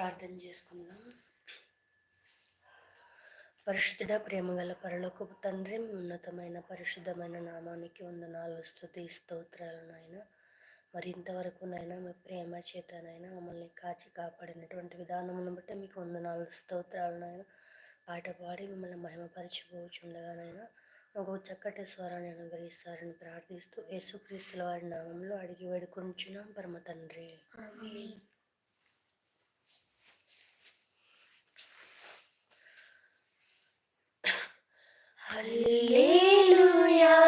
ప్రార్థన చేసుకుందాం. పరిశుద్ధుడ ప్రేమగల పరలోకపు తండ్రి ఉన్నతమైన పరిశుద్ధమైన నామానికి వందనాలు స్థుతి స్తోత్రాలు నాయన. మరింతవరకు నైనా మీ ప్రేమ చేతనైనా మమ్మల్ని కాచి కాపాడినటువంటి విధానమును బట్టి మీకు వందనాలు స్తోత్రాలు నాయన. పాట పాడి మిమ్మల్ని మహిమపరచిపోచుండగానైనా ఒక చక్కటి స్వరాన్ని అనుగ్రహిస్తారని ప్రార్థిస్తూ యేసుక్రీస్తుల వారి నామంలో అడిగి వేడుకొంచున్నాం పరమ తండ్రి. Hallelujah.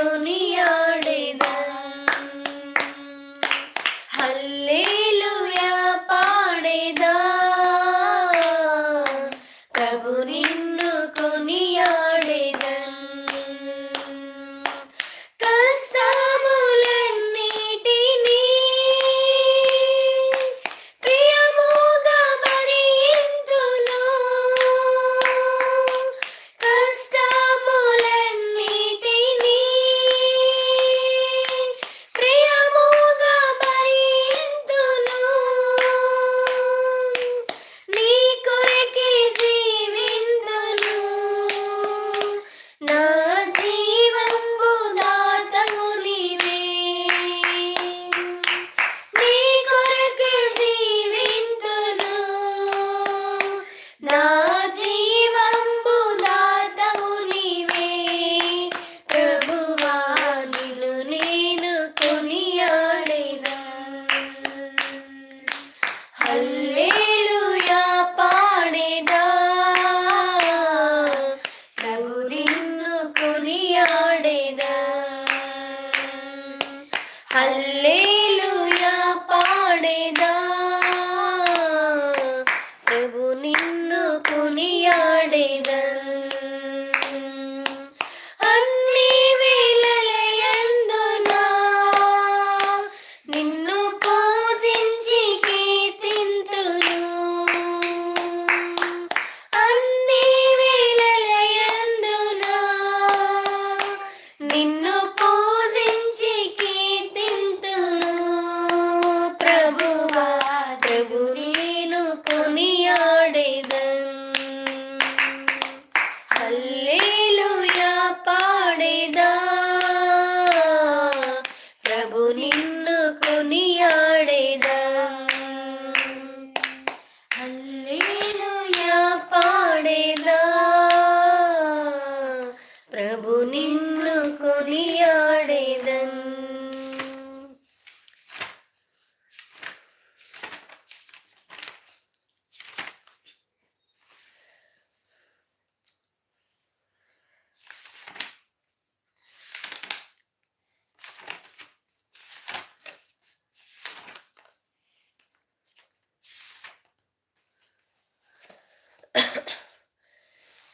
Tony. பாடிட அல்லேலுயா பாடிதா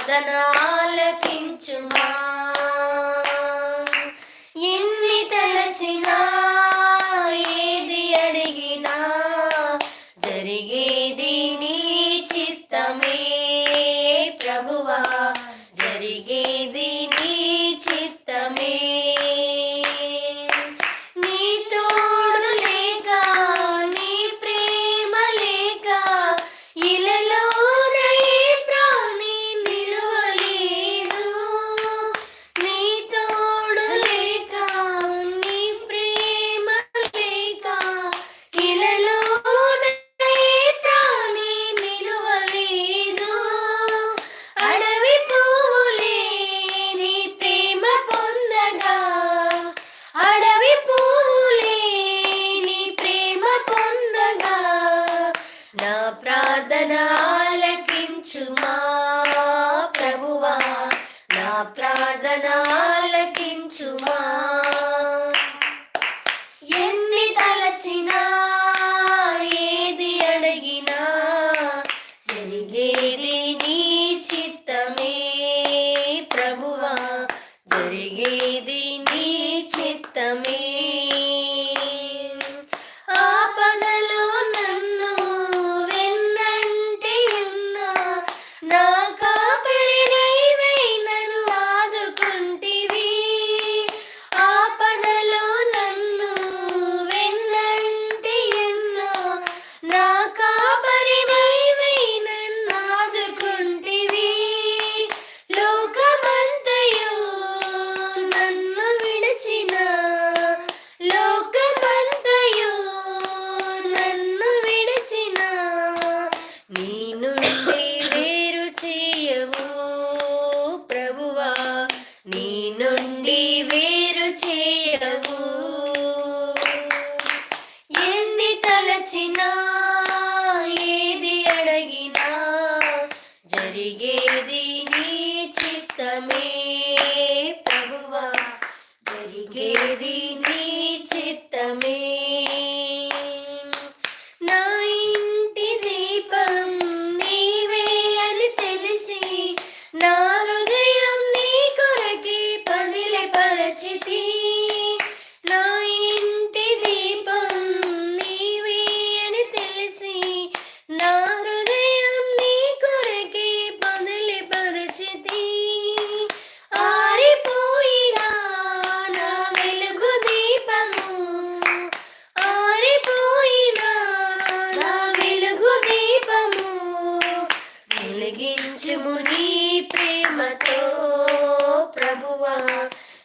ప్రార్థనాలకించుమా ఎన్ని తలచినా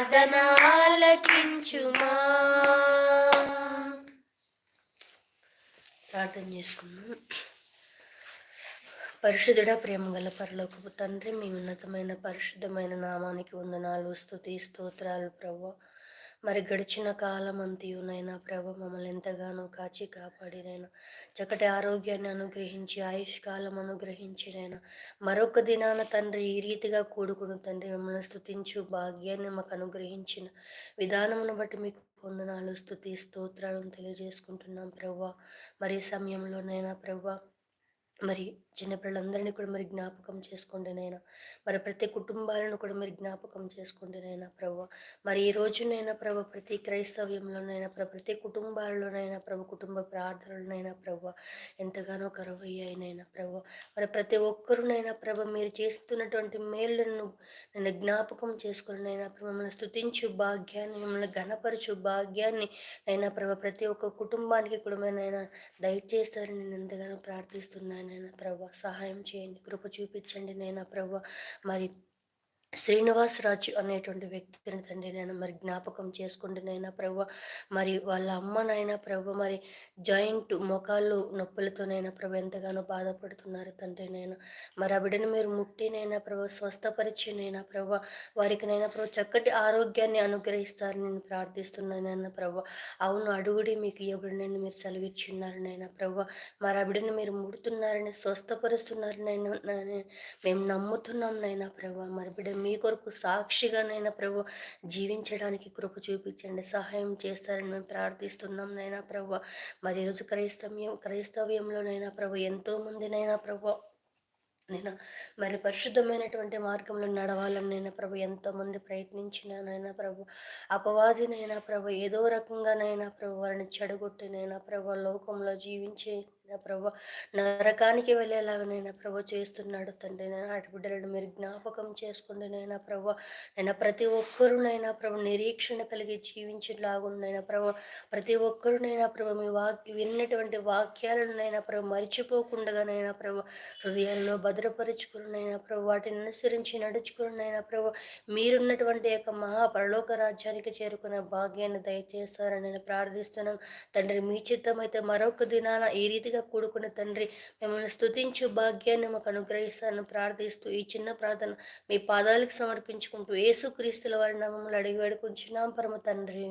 ప్రార్థన ఆలకించుమా ప్రార్థన చేసుకున్నాం పరిశుద్ధుడ ప్రేమగల పరలోకపు తండ్రి మీ ఉన్నతమైన పరిశుద్ధమైన నామానికి వందనాలు స్థుతి స్తోత్రాలు ప్రభావ మరి గడిచిన కాలం అంతయునైనా ప్రభ మమ్మల్ని ఎంతగానో కాచి కాపాడినైనా. చక్కటి ఆరోగ్యాన్ని అనుగ్రహించి ఆయుష్ కాలం అనుగ్రహించినైనా. మరొక దినాన తండ్రి ఈ రీతిగా కూడుకుని తండ్రి మిమ్మల్ని స్థుతించు భాగ్యాన్ని మాకు అనుగ్రహించిన విధానమును బట్టి మీకు పొందనాలు స్థుతి స్తోత్రాలను తెలియజేసుకుంటున్నాం ప్రభా. మరి సమయంలోనైనా ప్రభా మరి చిన్నపిల్లలందరినీ కూడా మరి జ్ఞాపకం చేసుకోండి నైనా మరి ప్రతి కుటుంబాలను కూడా మీరు జ్ఞాపకం చేసుకోండి నైనా ప్రభు. మరి ఈ రోజునైనా ప్రభు ప్రతి క్రైస్తవ్యంలోనైనా ప్రభు ప్రతి కుటుంబాలలోనైనా ప్రభు కుటుంబ ప్రార్థనలనైనా ప్రభు ఎంతగానో కరువయ్యాయినైనా ప్రభు. మరి ప్రతి ఒక్కరునైనా ప్రభు మీరు చేస్తున్నటువంటి మేళ్ళను నేను జ్ఞాపకం చేసుకుని నైనా ప్రభు మిమ్మల్ని స్థుతించు భాగ్యాన్ని మిమ్మల్ని ఘనపరచు భాగ్యాన్ని అయినా ప్రభు ప్రతి ఒక్క కుటుంబానికి కూడా నైనా దయచేస్తారని నేను ఎంతగానో ప్రార్థిస్తున్నానైనా ప్రభు. ప్రభు సహాయం చేయండి కృప చూపించండి. నేను ప్రభు? మరి శ్రీనివాస్ రాజు అనేటువంటి వ్యక్తిని తండ్రి నేను మరి జ్ఞాపకం చేసుకుంటే నైనా ప్రభు మరి వాళ్ళ అమ్మ నాయన ప్రభు మరి జాయింట్ మొఖాలు నొప్పులతోనైనా ప్రభు ఎంతగానో బాధపడుతున్నారు తండ్రి నేను. మరి ఆ బిడ్డను మీరు ముట్టినైనా ప్రభు స్వస్థపరిచినైనా ప్రభు వారికి నైనా ప్రభు చక్కటి ఆరోగ్యాన్ని అనుగ్రహిస్తారని నేను ప్రార్థిస్తున్నానైనా ప్రభు. అవును అడుగుడి మీకు ఎవరినైనా మీరు సెలవిచ్చున్నారనైనా ప్రభు. మరి ఆ బిడ్డను మీరు ముడుతున్నారని స్వస్థపరుస్తున్నారనైనా మేము నమ్ముతున్నాం నైనా ప్రభు. మరి బిడ్డ మీ కొరకు సాక్షిగా నైనా ప్రభు జీవించడానికి కృప చూపించండి. సహాయం చేస్తారని మేము ప్రార్థిస్తున్నాం నైనా ప్రభు. మరి ఈరోజు క్రైస్తవ్యం క్రైస్తవ్యంలోనైనా ప్రభు ఎంతోమందినైనా ప్రభు. నేను మరి పరిశుద్ధమైనటువంటి మార్గంలో నడవాలని నేను ప్రభు ఎంతోమంది ప్రయత్నించినానైనా ప్రభు. అపవాదినైనా ప్రభు ఏదో రకంగానైనా ప్రభు వారిని చెడగొట్టినైనా ప్రభు లోకంలో జీవించే నా ప్రభు నరకానికి వెళ్ళేలాగానైనా ప్రభు చేస్తున్నాడు తండ్రి. నేను అటు బిడ్డలను మీరు జ్ఞాపకం చేసుకోండి నైనా ప్రభు. నేను ప్రతి ఒక్కరునైనా ప్రభు నిరీక్షణ కలిగి జీవించేలాగునైనా ప్రభు. ప్రతి ఒక్కరునైనా ప్రభు మీ వాక్ విన్నటువంటి వాక్యాలనైనా ప్రభు మరిచిపోకుండానైనా ప్రభు. హృదయాల్లో భద్రపరుచుకున్నైనా ప్రభు. వాటిని అనుసరించి నడుచుకున్నైనా ప్రభు. మీరున్నటువంటి యొక్క మహాపరలోక రాజ్యానికి చేరుకునే భాగ్యాన్ని దయచేస్తారని నేను ప్రార్థిస్తున్నాను. తండ్రి మీ చిత్తం అయితే మరొక దినాన ఈ రీతిగా కూడుకున్న తండ్రి. మిమ్మల్ని స్తుతించు భాగ్యాన్ని మాకు అనుగ్రహిస్తానని ప్రార్థిస్తూ ఈ చిన్న ప్రార్థన మీ పాదాలకు సమర్పించుకుంటూ యేసుక్రీస్తుల వారి నామములు అడిగి వేడుకుంటున్నాం పరమ తండ్రి.